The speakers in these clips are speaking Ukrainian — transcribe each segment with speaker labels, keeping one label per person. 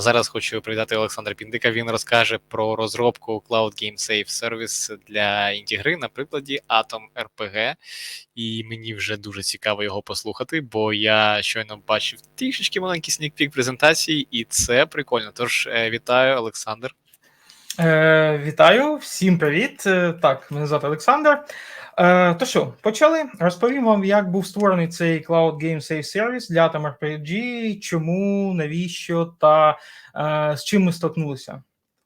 Speaker 1: Зараз хочу привітати Олександра Піндика. Він розкаже про розробку Cloud Game Safe Service для інді-гри на прикладі Atom RPG. І мені вже дуже цікаво його послухати, бо я щойно бачив трішечки маленький снікпік презентації, і це прикольно. Тож е, вітаю, Олександр.
Speaker 2: Е, Вітаю, всім привіт. Е, Так, мене звати Олександр. Е, То що, почали? Розповім вам, як був створений цей Cloud Game Save Service для Atom RPG, чому, навіщо та е, з чим ми столкнулися.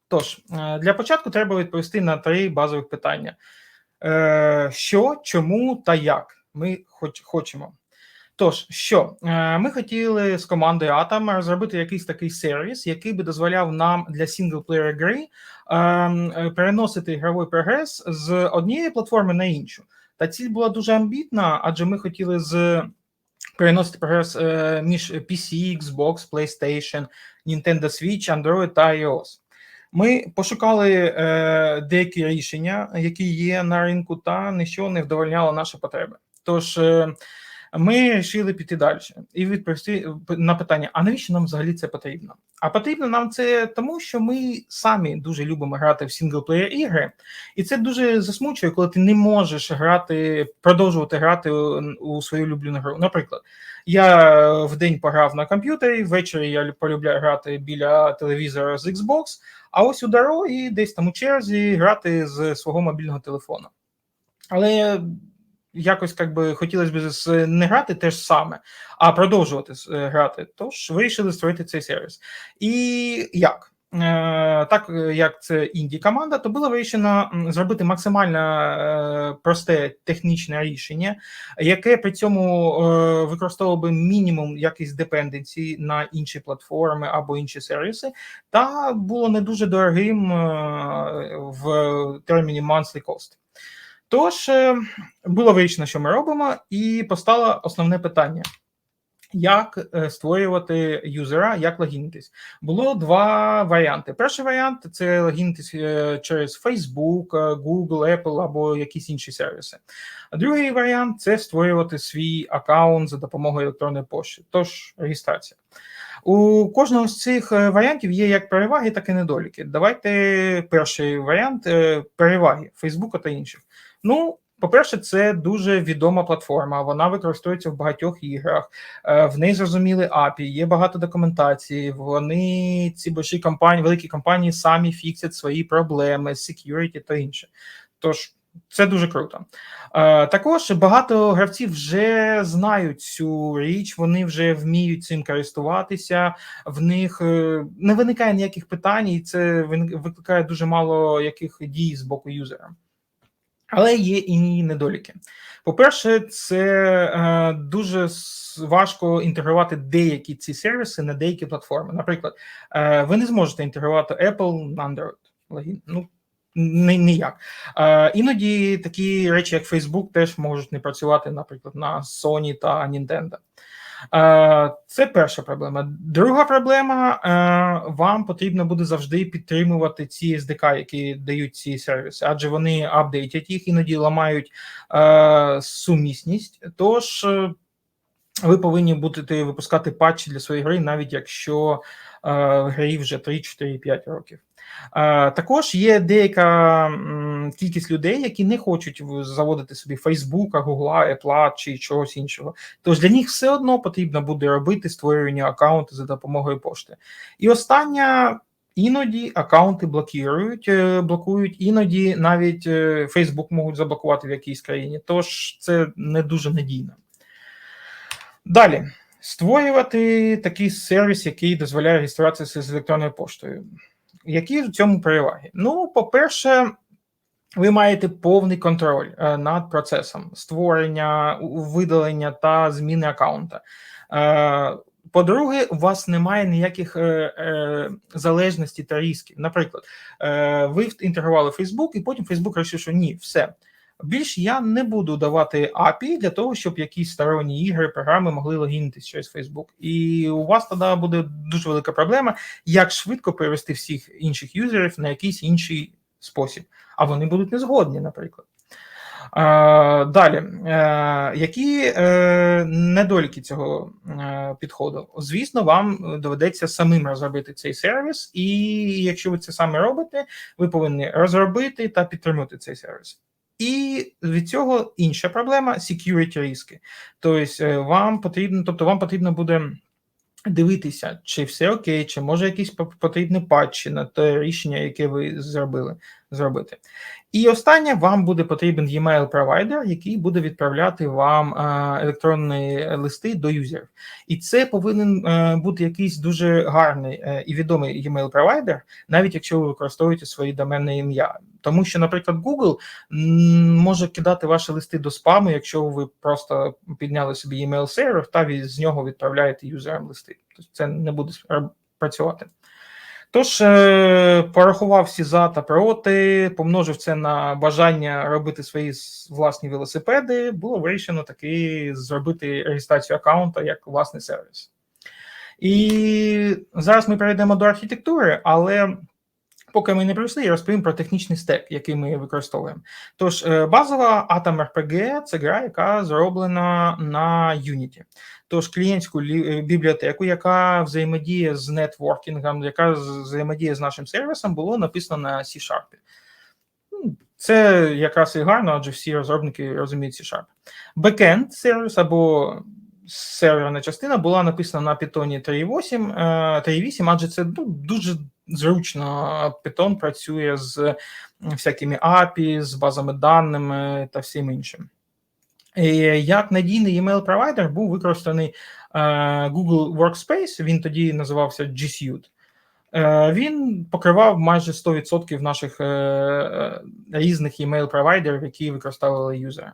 Speaker 2: Тож, для початку треба відповісти на три базових питання: що, чому та як ми хоч, хочемо. Тож, що е, ми хотіли з командою Atom розробити якийсь такий сервіс, який би дозволяв нам для сінглплеєр гри ем, е, переносити ігровий прогрес з однієї платформи на іншу. Та ціль була дуже амбітна, адже ми хотіли з переносити прогрес е, між PC, Xbox, PlayStation, Nintendo Switch, Android та iOS. Ми пошукали е, деякі рішення, які є на ринку, та нічого не вдовольняло наші потреби. Тож е, ми вирішили піти далі і відповісти на питання: а навіщо нам взагалі це потрібно? А потрібно нам це тому, що ми самі дуже любимо грати в сінглплеєр ігри, і це дуже засмучує, коли ти не можеш грати, продовжувати грати у, свою улюблену гру. Наприклад, я в день пограв на комп'ютері, ввечері я полюбляю грати біля телевізора з Xbox, а ось у дорогі, десь там у черзі, грати з свого мобільного телефону. Але якось як би хотілося б не грати те ж саме, а продовжувати е, грати. Тож вирішили створити цей сервіс. І як? Е, Так е, як це інді команда, то було вирішено зробити максимально просте технічне рішення, яке при цьому використовувало би мінімум якісь депенденції на інші платформи або інші сервіси, та було не дуже дорогим в терміні monthly cost. Тож е, було вирішено, що ми робимо, і постало основне питання: як е, створювати юзера, як логінитись. Було два варіанти. Перший варіант це логінитись е, через Facebook, Google, Apple або якісь інші сервіси. А другий варіант це створювати свій аккаунт за допомогою електронної пошти, тож реєстрація. У кожного з цих варіантів є як переваги, так і недоліки. Давайте перший варіант переваги Фейсбука та інших. Ну, по-перше, це дуже відома платформа. Вона використовується в багатьох іграх. е, В неї зрозуміли API, є багато документації. Вони ці больші компанії, великі компанії самі фіксять свої проблеми, security та інше. Тож це дуже круто. Е, Також багато гравців вже знають цю річ, вони вже вміють цим користуватися. В них е, не виникає ніяких питань, і це викликає дуже мало яких дій з боку юзера. Але є і недоліки. По-перше, це е, дуже важко інтегрувати деякі ці сервіси на деякі платформи. Наприклад, е, ви не зможете інтегрувати Apple на Android. Ну, ні- ніяк. Е, іноді такі речі, як Facebook, теж можуть не працювати, наприклад, на Sony та Nintendo. Е, Це перша проблема. Друга проблема: е, вам потрібно буде завжди підтримувати ці SDK, які дають ці сервіси, адже вони апдейтять їх, іноді ламають е, сумісність. Тож ви повинні будете випускати патчі для своєї гри, навіть якщо е, грі вже 3, 4, 5 років. Е, Також є деяка м, кількість людей, які не хочуть заводити собі Facebook, Google, Apple чи чогось іншого. Тож для них все одно потрібно буде робити створювання аккаунту за допомогою пошти. І остання. Іноді аккаунти блокують, е, блокують, іноді навіть е, Facebook можуть заблокувати в якійсь країні. Тож це не дуже надійно. Далі створювати такий сервіс, який дозволяє реєструватися з електронною поштою. Які в цьому переваги? Ну, по-перше, ви маєте повний контроль е, над процесом створення, видалення та зміни аккаунта. Е, По-друге, у вас немає ніяких е, е, залежностей та ризиків. Наприклад, е, ви інтегрували Facebook, і потім Facebook вирішив, що ні, все. Більш я не буду давати API для того, щоб якісь сторонні ігри, програми могли логінитись через Facebook. І у вас тоді буде дуже велика проблема, як швидко перевести всіх інших юзерів на якийсь інший спосіб. А вони будуть не згодні, наприклад. Далі, е, які е, недоліки цього е, підходу? Звісно, вам доведеться самим розробити цей сервіс, і якщо ви це саме робите, ви повинні розробити та підтримати цей сервіс. І від цього інша проблема security риски. Тобто, е, вам потрібно, тобто вам потрібно буде дивитися, чи все окей, чи може якісь по- потрібні патчі на те рішення, яке ви зробили зробити. І останнє вам буде потрібен e-mail провайдер, який буде відправляти вам е, електронні листи до юзерів. І це повинен е, бути якийсь дуже гарний е, і відомий e-mail провайдер, навіть якщо ви використовуєте свої доменне ім'я. Тому що, наприклад, Google може кидати ваші листи до спаму, якщо ви просто підняли собі e-mail сервер та з нього відправляєте юзерам листи. Тобто це не буде працювати. Тож, е, порахував всі за та проти, помножив це на бажання робити свої власні велосипеди, було вирішено таки зробити реєстрацію аккаунта як власний сервіс. І зараз ми перейдемо до архітектури, але поки ми не прийшли, я розповім про технічний стек, який ми використовуємо. Тож, е, базова Atom RPG це гра, яка зроблена на Unity. Тож клієнтську е, бібліотеку, яка взаємодіє з нетворкінгом, яка взаємодіє з нашим сервісом, було написано на C-Sharp. Ну, Це якраз і гарно, адже всі розробники розуміють C-Sharp. Бекенд сервіс або серверна частина була написана на Python 3.8, е, 3.8, адже це ну, дуже зручно. Python працює з всякими API, з базами даними та всім іншим. І Як надійний email провайдер був використаний е, Google Workspace, він тоді називався G Suite. Е, Він покривав майже 100% наших е, різних email провайдерів, які використовували юзери.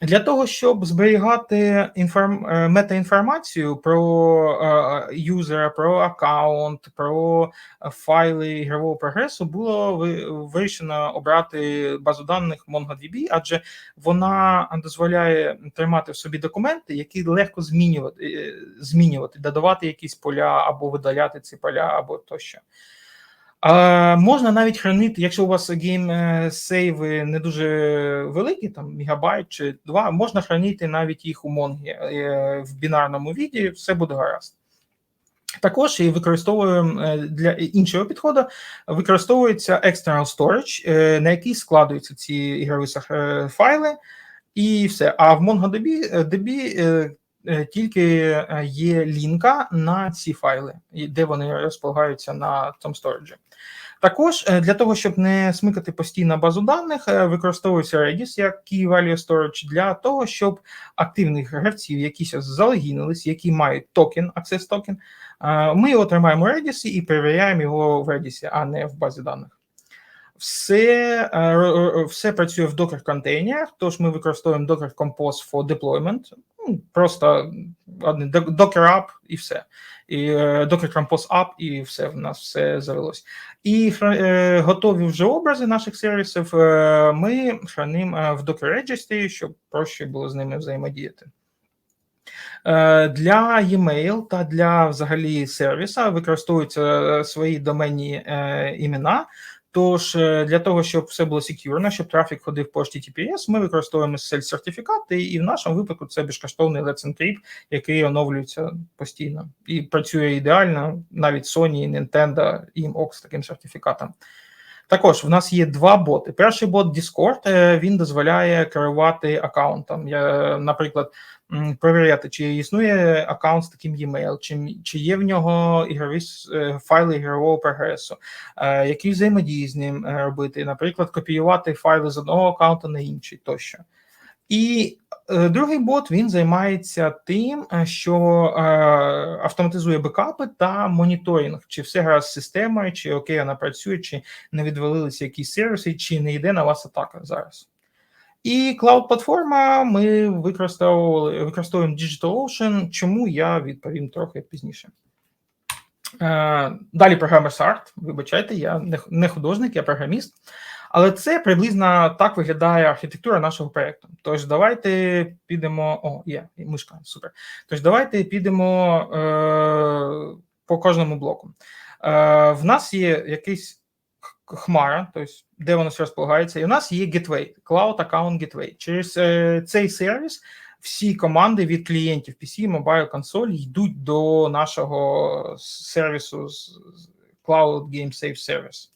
Speaker 2: Для того, щоб зберігати інформ... е, метаінформацію про е, юзера, про аккаунт, про файли ігрового прогресу, було ви- вирішено обрати базу даних MongoDB, адже вона дозволяє тримати в собі документи, які легко змінювати, е, змінювати, додавати якісь поля або видаляти ці поля, або тощо. А, можна навіть хранити, якщо у вас гейм е, сейви не дуже великі, там мегабайт чи два, можна хранити навіть їх у Монгі е, в бінарному віді, все буде гаразд. Також і використовуємо е, для іншого підходу, використовується external storage, е, на який складуються ці ігрові файли, і все. А в MongoDB DB, тільки є лінка на ці файли, де вони розполагаються на цьому сториджі. Також е, для того, щоб не смикати постійно базу даних, е, використовується Redis як Key Value Storage для того, щоб активних гравців, які залогінились, які мають токен, access токен, е, ми його тримаємо в Redis і перевіряємо його в Redis, а не в базі даних. Все, все працює в Docker контейнерах, тож ми використовуємо Docker Compose for deployment. Ну, Просто Docker App і все. І е, Docker Compose App, і все в нас все завелось. І е, готові вже образи наших сервісів е, ми хранимо е, в Docker Registry, щоб проще було з ними взаємодіяти. Е, Для e-mail та для взагалі сервіса використовуються свої доменні е, імена. Тож е, для того, щоб все було секюрно, щоб трафік ходив по HTTPS, ми використовуємо сель-сертифікати, і в нашому випадку це безкоштовний Let's Encrypt, який оновлюється постійно і працює ідеально. Навіть Sony, Nintendo, і ок з таким сертифікатом. Також в нас є два боти. Перший бот Discord, е, він дозволяє керувати аккаунтом. Я, наприклад, перевіряти, чи існує аккаунт з таким e-mail, чи, чи є в нього ігрові е, файли ігрового прогресу, е, які взаємодії з ним е, робити, наприклад, копіювати файли з одного аккаунту на інший тощо. І е, другий бот він займається тим, е, що е, автоматизує бекапи та моніторинг, чи все гаразд з системою, чи окей, вона працює, чи не відвалилися якісь сервіси, чи не йде на вас атака зараз. І клауд-платформа ми використовували, використовуємо DigitalOcean, чому я відповім трохи пізніше. Е, Далі програма SART. Вибачайте, я не художник, я програміст. Але це приблизно так виглядає архітектура нашого проєкту. Тож давайте підемо. О, є, мишка, супер. Тож давайте підемо е, по кожному блоку. Е, в нас є якийсь хмара, тобто де воно все розполагається, і у нас є Gateway, Cloud Account Gateway. Через е, цей сервіс всі команди від клієнтів PC, Mobile консоль йдуть до нашого сервісу Cloud Game Save Service.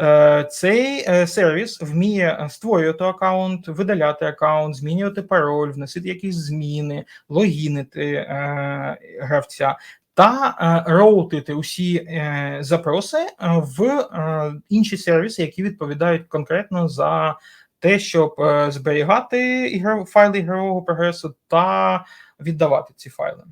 Speaker 2: Е, Цей е, сервіс вміє створювати аккаунт, видаляти аккаунт, змінювати пароль, вносити якісь зміни, логінити е, гравця та роутити усі запроси в інші сервіси, які відповідають конкретно за те, щоб зберігати файли ігрового прогресу та віддавати ці файли.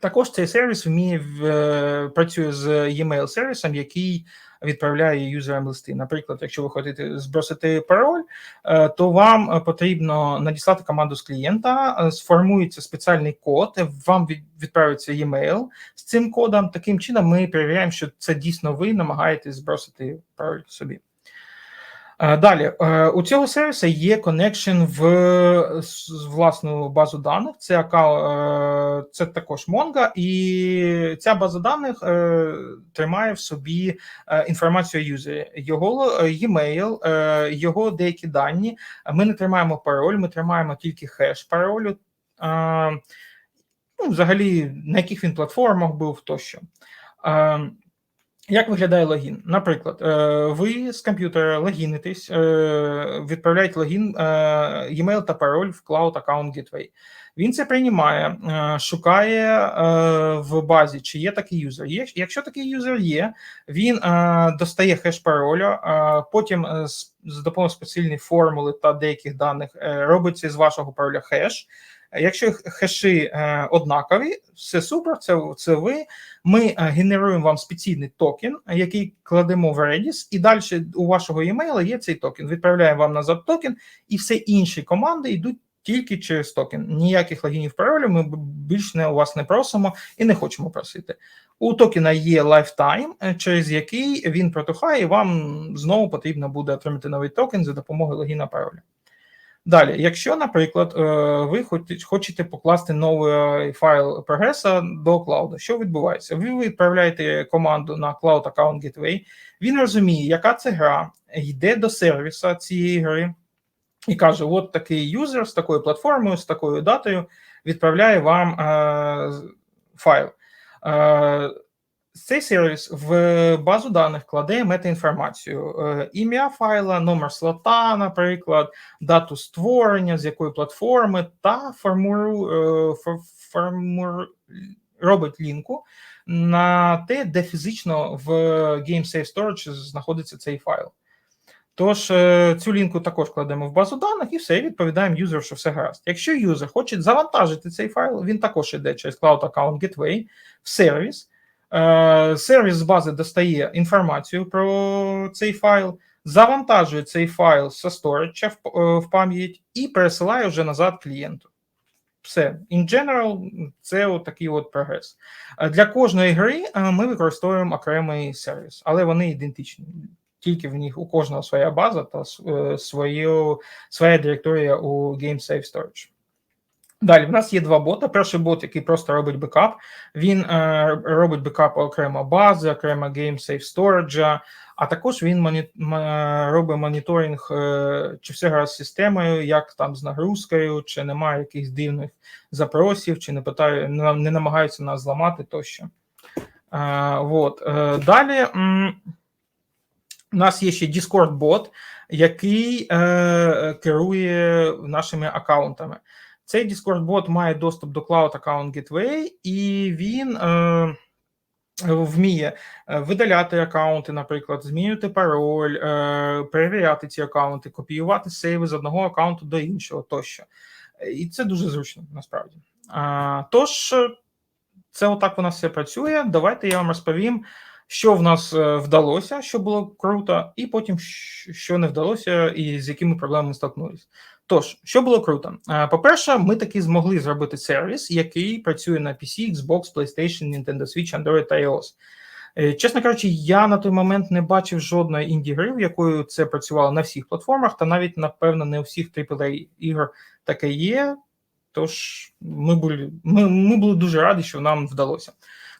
Speaker 2: Також цей сервіс вміє е, працює з e-mail сервісом, який відправляє юзерам листи. Наприклад, якщо ви хочете збросити пароль, е, то вам е, потрібно надіслати команду з клієнта, сформується спеціальний код, вам відправиться e-mail з цим кодом. Таким чином, ми перевіряємо, що це дійсно ви намагаєтесь збросити пароль собі. Е, Далі е, у цього сервісу є коннекшн в власну базу даних. Це аккаунт, це також Mongo, і ця база даних е, тримає в собі е, інформацію юзера, його е, e-mail, е, його деякі дані. Ми не тримаємо пароль, ми тримаємо тільки хеш паролю. Е, Ну, взагалі, на яких він платформах був тощо. Е, як виглядає логін? Наприклад, е, ви з комп'ютера логінитесь, е, відправляєте логін, е, e-mail та пароль в Cloud Account Gateway. Він це приймає, е, шукає е, в базі, чи є такий юзер. Є, якщо такий юзер є, він е, достає хеш пароля, е, потім е, з, допомогою спеціальної формули та деяких даних е, робиться з вашого пароля хеш. Якщо хеші е, однакові, все супер, це, це ви. Ми е, генеруємо вам спеційний токен, який кладемо в Redis, і далі у вашого емейла є цей токен. Відправляємо вам назад токен, і все інші команди йдуть тільки через токен. Ніяких логінів паролів ми більш не у вас не просимо і не хочемо просити. У токена є lifetime, е, через який він протухає, і вам знову потрібно буде отримати новий токен за допомогою логіна пароля. Далі, якщо, наприклад, е, ви хочете покласти новий файл прогреса до клауду, що відбувається? Ви відправляєте команду на Cloud Account Gateway, він розуміє, яка це гра, йде до сервіса цієї гри і каже: от такий юзер з такою платформою, з такою датою відправляє вам е, файл. Е, цей сервіс в базу даних кладе метаінформацію: е, ім'я файла, номер слота, наприклад, дату створення, з якої платформи, та формуру, е, робить лінку на те, де фізично в GameSafe Storage знаходиться цей файл. Тож е, цю лінку також кладемо в базу даних і все, і відповідаємо юзеру, що все гаразд. Якщо юзер хоче завантажити цей файл, він також йде через Cloud Account Gateway в сервіс. Е, Сервіс з бази достає інформацію про цей файл, завантажує цей файл зі storage в, е, в пам'ять і пересилає вже назад клієнту. Все, in general, це от такий от прогрес. Е, Для кожної гри ми використовуємо окремий сервіс, але вони ідентичні. Тільки в них у кожного своя база та свою, своя директорія у GameSafe Storage. Далі в нас є два боти. Перший бот, який просто робить бекап. Він е, робить бекап окремо бази, окремо GameSafe Storage, а також він моні, е, робить моніторинг, е, чи все гаразд з системою, як там з нагрузкою, чи немає якихось дивних запросів, чи не питає, не, не намагаються нас зламати тощо. Е, вот. е, далі. у нас є ще Discord-бот, який е, керує нашими аккаунтами. Цей Discord-бот має доступ до Cloud Account Gateway, і він е, вміє е, видаляти аккаунти, наприклад, змінювати пароль, е, перевіряти ці аккаунти, копіювати сейви з одного аккаунту до іншого тощо. І це дуже зручно насправді. А, тож, е, це отак у нас все працює. Давайте я вам розповім, що в нас е, вдалося, що було круто, і потім що не вдалося, і з якими проблемами столкнулися. Тож, що було круто? Е, По-перше, ми таки змогли зробити сервіс, який працює на PC, Xbox, PlayStation, Nintendo Switch, Android та iOS. Е, Чесно кажучи, я на той момент не бачив жодної інді-гри, в якою це працювало на всіх платформах, та навіть, напевно, не у всіх AAA ігор таке є. Тож ми були, ми, ми були дуже раді, що нам вдалося.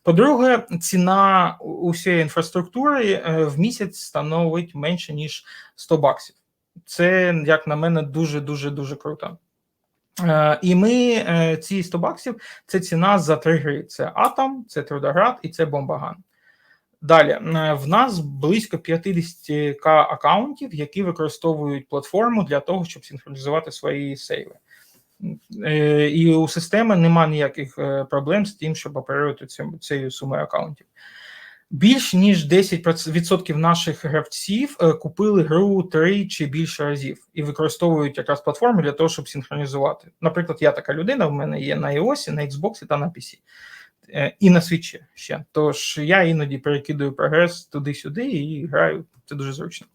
Speaker 2: По-друге, ціна усієї інфраструктури е, в місяць становить менше ніж 100 баксів. Це, як на мене, дуже дуже дуже круто. Е, І ми е, ці 100 баксів це ціна за три гри: це Атом, це Трудоград і це Бомбаган. Далі в нас близько 50к акаунтів, які використовують платформу для того, щоб синхронізувати свої сейви. Е, І у системи немає ніяких е, проблем з тим, щоб оперувати цією сумою акаунтів. Більш ніж 10% наших гравців е, купили гру три чи більше разів і використовують якраз платформу для того, щоб синхронізувати. Наприклад, я така людина, в мене є на iOS, на Xbox та на PC. І на свічі ще. Тож я іноді перекидаю прогрес туди-сюди і граю. Це дуже зручно.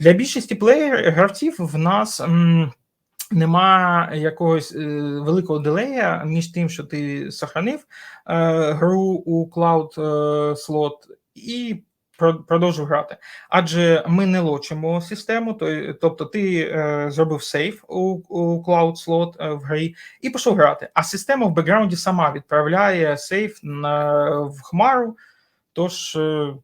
Speaker 2: Для більшості плеєр гравців в нас. м, Нема якогось е, великого делея між тим, що ти сохранив е, гру у клауд е, слот і про- продовжив грати. Адже ми не лочимо систему, то, тобто ти е, зробив сейф у, у клауд слот е, в грі і пішов грати. А система в бекграунді сама відправляє сейф на, в хмару, тож е,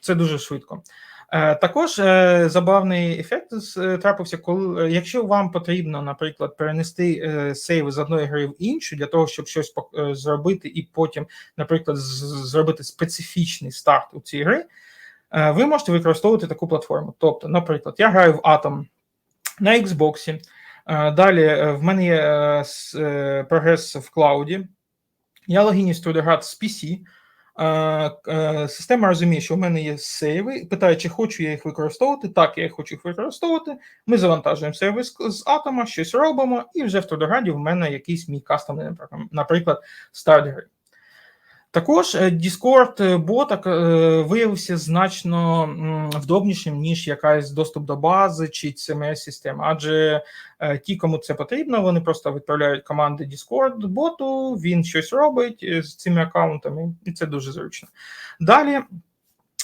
Speaker 2: це дуже швидко. Е, Також е, забавний ефект е, трапився, коли якщо вам потрібно, наприклад, перенести сейви з одної гри в іншу для того, щоб щось зробити, і потім, наприклад, зробити специфічний старт у цій гри, ви можете використовувати таку платформу. Тобто, наприклад, я граю в Atom на Xbox, далі в мене є прогрес в клауді, я логінюсь туди грати з PC. Е, Система розуміє, що в мене є сейви, питає, чи хочу я їх використовувати. Так, я їх хочу їх використовувати. Ми завантажуємо сейви з, атома, щось робимо, і вже в Трудогаді в мене якийсь мій кастомний, наприклад, старт гри. Також е, Discord е, бота е, виявився значно вдобнішим, ніж якась доступ до бази чи cms система адже ті, кому це потрібно, вони просто відправляють команди Discord боту, він щось робить з цими аккаунтами, і це дуже зручно. Далі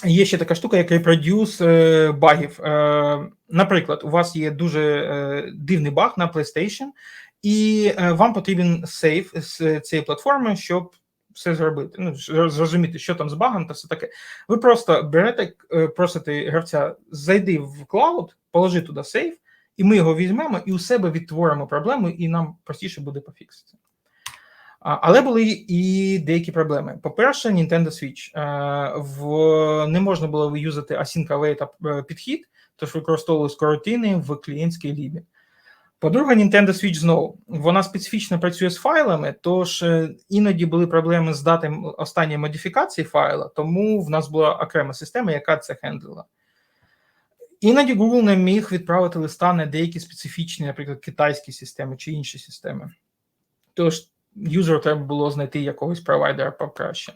Speaker 2: є ще така штука, як репродюс багів. Наприклад, у вас є дуже дивний баг на PlayStation, і вам потрібен сейф з цієї платформи, щоб все зробити. Ну, зрозуміти, що там з багом та все таке. Ви просто берете, е, просите гравця, зайди в клауд, положи туди сейф, і ми його візьмемо і у себе відтворимо проблему, і нам простіше буде пофіксити. Але були і деякі проблеми. По-перше, Nintendo Switch. Е, В, не можна було виюзати async await е, підхід, тож використовували скоротини в клієнтській лібі. По-друге, Nintendo Switch знову вона специфічно працює з файлами, тож е, іноді були проблеми з дати останньої модифікації файла, тому в нас була окрема система, яка це хендлила. Іноді Google не міг відправити листа на деякі специфічні, наприклад, китайські системи чи інші системи. Тож юзеру треба було знайти якогось провайдера покраще.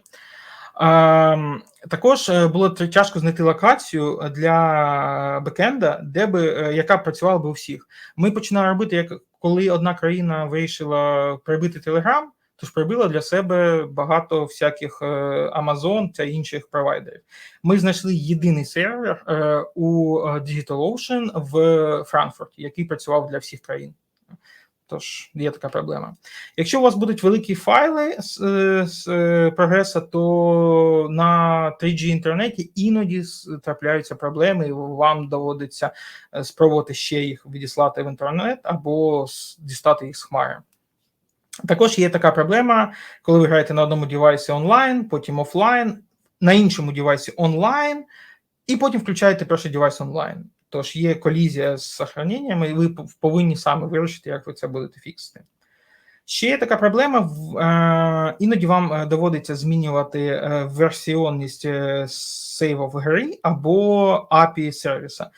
Speaker 2: Ем, також е, було тяжко знайти локацію для бекенда, де би, е, яка працювала би у всіх. Ми починали робити, як коли одна країна вирішила прибити Telegram, тож прибила для себе багато всяких е, Amazon та інших провайдерів. Ми знайшли єдиний сервер е, у е, DigitalOcean в Франкфурті, який працював для всіх країн. Тож є така проблема. Якщо у вас будуть великі файли з, е, з е, прогреса, то на 3G інтернеті іноді трапляються проблеми, і вам доводиться е, спробувати ще їх відіслати в інтернет або дістати їх з хмари. Також є така проблема, коли ви граєте на одному девайсі онлайн, потім офлайн, на іншому девайсі онлайн, і потім включаєте перший девайс онлайн. Тож є колізія з сохраненнями, і ви повинні саме вирішити, як ви це будете фіксити. Ще є така проблема: е, іноді вам е, доводиться змінювати е, версіонність е, сейва в грі або API сервіса.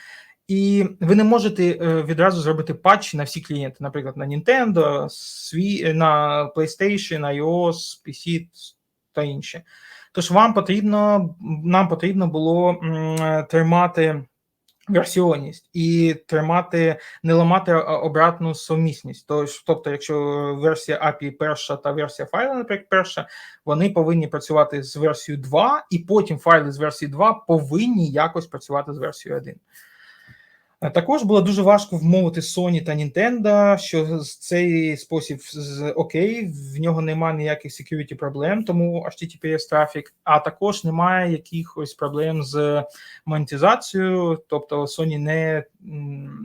Speaker 2: І ви не можете відразу зробити патчі на всі клієнти, наприклад, на Nintendo, на PlayStation, iOS, PC та інші. Тож вам потрібно, нам потрібно було тримати версіонність і тримати, не ламати обратну сумісність. Тож, тобто, якщо версія API перша та версія файлу, наприклад, перша, вони повинні працювати з версією 2, і потім файли з версії 2 повинні якось працювати з версією 1. Також було дуже важко вмовити Sony та Nintendo, що цей спосіб окей, в нього немає ніяких security проблем, тому HTTPS трафік, а також немає якихось проблем з монетизацією, тобто Sony не,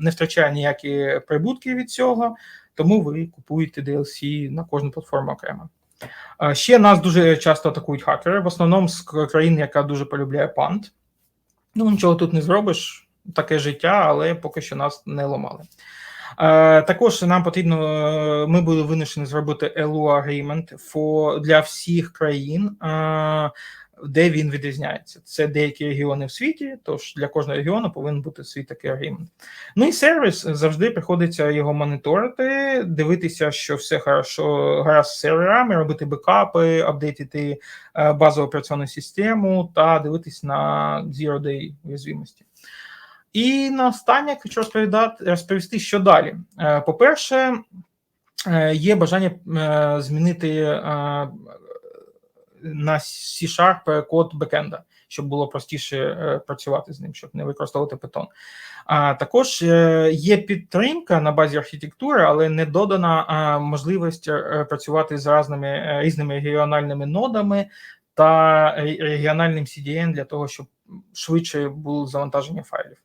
Speaker 2: не втрачає ніякі прибутки від цього, тому ви купуєте DLC на кожну платформу окремо. Ще нас дуже часто атакують хакери, в основному з країн, яка дуже полюбляє пант. Ну, нічого тут не зробиш таке життя, але поки що нас не ламали. Е, також нам потрібно, е, ми були вимушені зробити LU agreement for, для всіх країн, е, де він відрізняється. Це деякі регіони в світі, тож для кожного регіону повинен бути свій такий агreement. Ну і сервіс завжди приходиться його моніторити, дивитися, що все хорошо гаразд з серверами, робити бекапи, апдейтити базову операційну систему та дивитись на Zero Day уязвимості. І на хочу розповідати, розповісти, що далі. Е, По-перше, е, є бажання е, змінити на C-Sharp код бекенда, щоб було простіше працювати з ним, щоб не використовувати Python. А також є підтримка на базі архітектури, але не додана можливість працювати з різними, різними регіональними нодами та регіональним CDN для того, щоб швидше було завантаження файлів.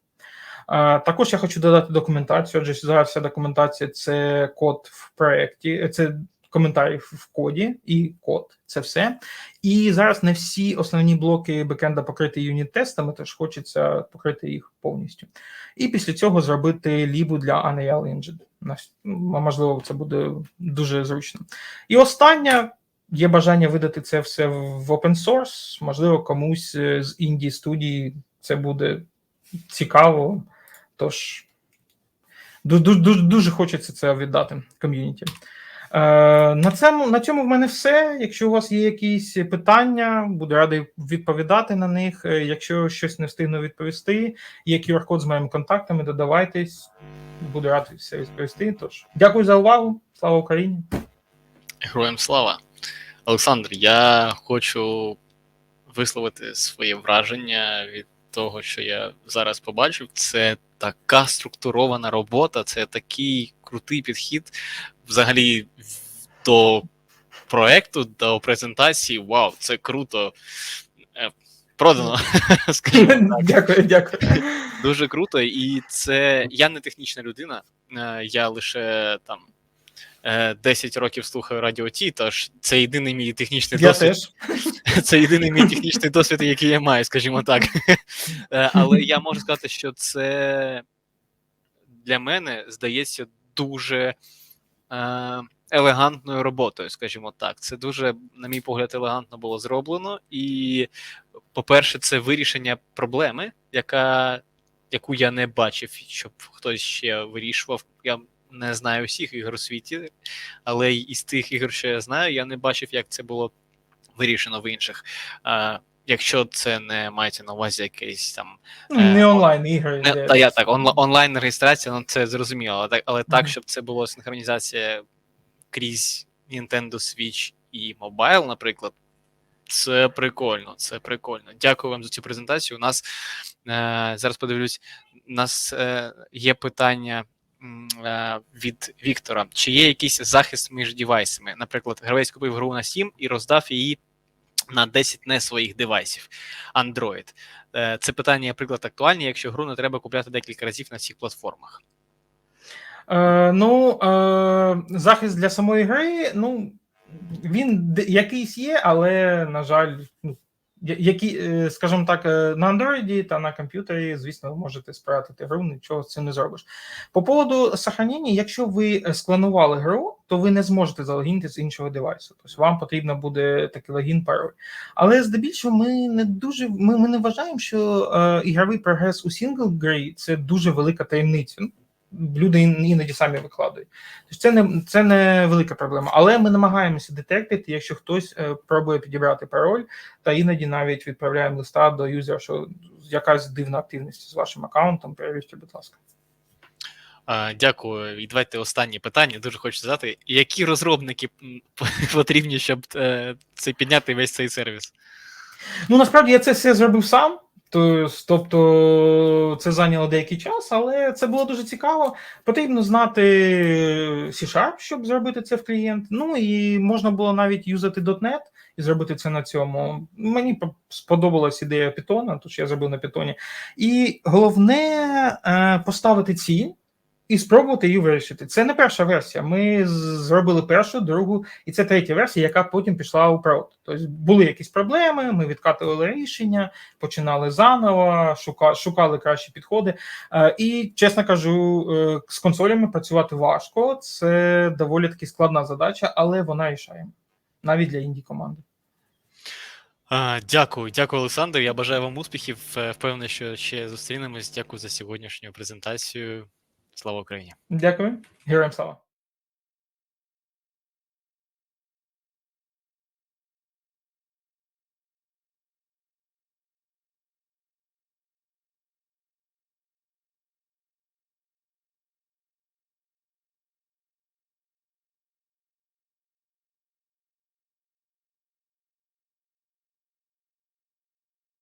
Speaker 2: Також я хочу додати документацію, адже зараз вся документація це код в проєкті, це коментарі в коді і код, це все. І зараз не всі основні блоки бекенда покриті юніт-тестами, тож хочеться покрити їх повністю. І після цього зробити лібу для Unreal Engine. Можливо, це буде дуже зручно. І останнє. Є бажання видати це все в open source. Можливо, комусь е, з інді студії це буде цікаво. Тож дуже, дуже, дуже хочеться це віддати ком'юніті. Е, на, цьому, на цьому в мене все. Якщо у вас є якісь питання, буду радий відповідати на них. Е, Якщо щось не встигну відповісти, є QR-код з моїми контактами, додавайтесь, буду радий все відповісти. Тож, дякую за увагу. Слава Україні!
Speaker 1: Героям слава. Олександр, я хочу висловити своє враження від того, що я зараз побачив. Це така структурована робота, це такий крутий підхід взагалі до проекту, до презентації. Вау, це круто. Е, Продано.
Speaker 2: Дякую, дякую.
Speaker 1: Дуже круто, і це я не технічна людина, е, я лише там 10 років слухаю радіо Ті, тож це єдиний мій технічний
Speaker 2: Я
Speaker 1: досвід.
Speaker 2: теж.
Speaker 1: Це єдиний мій технічний досвід, який я маю, скажімо так. Е, Але я можу сказати, що це для мене здається дуже е, елегантною роботою, скажімо так. Це дуже, на мій погляд, елегантно було зроблено. І, по-перше, це вирішення проблеми, яка, яку я не бачив, щоб хтось ще вирішував. Я не знаю всіх ігор у світі, але із тих ігор, що я знаю, я не бачив, як це було вирішено в інших. А, якщо це не мається на увазі якийсь там
Speaker 2: Ну, Не онлайн ігри.
Speaker 1: не, та я так, онлайн реєстрація, ну це зрозуміло, але так, але так, щоб це було синхронізація крізь Nintendo Switch і Mobile, наприклад. Це прикольно, це прикольно. Дякую вам за цю презентацію. У нас е, зараз подивлюсь, у нас е, є питання е, від Віктора: чи є якийсь захист між девайсами? Наприклад, гравець купив гру на Steam і роздав її на 10 не своїх девайсів Android. Е, Це питання, наприклад, актуальні, якщо гру не треба купляти декілька разів на всіх платформах.
Speaker 2: Е, ну, е, захист для самої гри, ну, він якийсь є, але, на жаль, ну, які, е, скажімо так, е, на Android та на комп'ютері, звісно, ви можете спрятати гру, нічого з цим не зробиш. По поводу сохранення, якщо ви е, склонували гру, то ви не зможете залогінити з іншого девайсу. Тобто вам потрібно буде такий логін пароль. Але здебільшого ми не дуже ми, ми не вважаємо, що е, ігровий прогрес у сингл грі це дуже велика таємниця. Люди іноді самі викладають. Тож це не це не велика проблема. Але ми намагаємося детектити, якщо хтось е, пробує підібрати пароль, та іноді навіть відправляємо листа до юзера, що якась дивна активність з вашим аккаунтом. Перевірте, будь ласка.
Speaker 1: Дякую. І давайте останнє питання. Дуже хочу задати. Які розробники потрібні, щоб е, це підняти весь цей сервіс?
Speaker 2: Ну насправді я це все зробив сам. То- Тобто це зайняло деякий час, але це було дуже цікаво. Потрібно знати C-Sharp, щоб зробити це в клієнт. Ну і можна було навіть юзати .NET і зробити це на цьому. Мені сподобалась ідея Python, тож я зробив на Python. І головне е, поставити ціль і спробувати її вирішити. Це не перша версія. Ми зробили першу, другу, і це третя версія, яка потім пішла у прод. Тобто були якісь проблеми, ми відкатували рішення, починали заново, шука, шукали кращі підходи. Е, І чесно кажу, е, з консолями працювати важко. Це доволі таки складна задача, але вона рішає навіть для інді команди.
Speaker 1: Дякую, дякую, Олександр. Я бажаю вам успіхів. Е, Впевнений, що ще зустрінемось. Дякую за сьогоднішню презентацію. Слава Україні!
Speaker 2: Дякую, героям слава.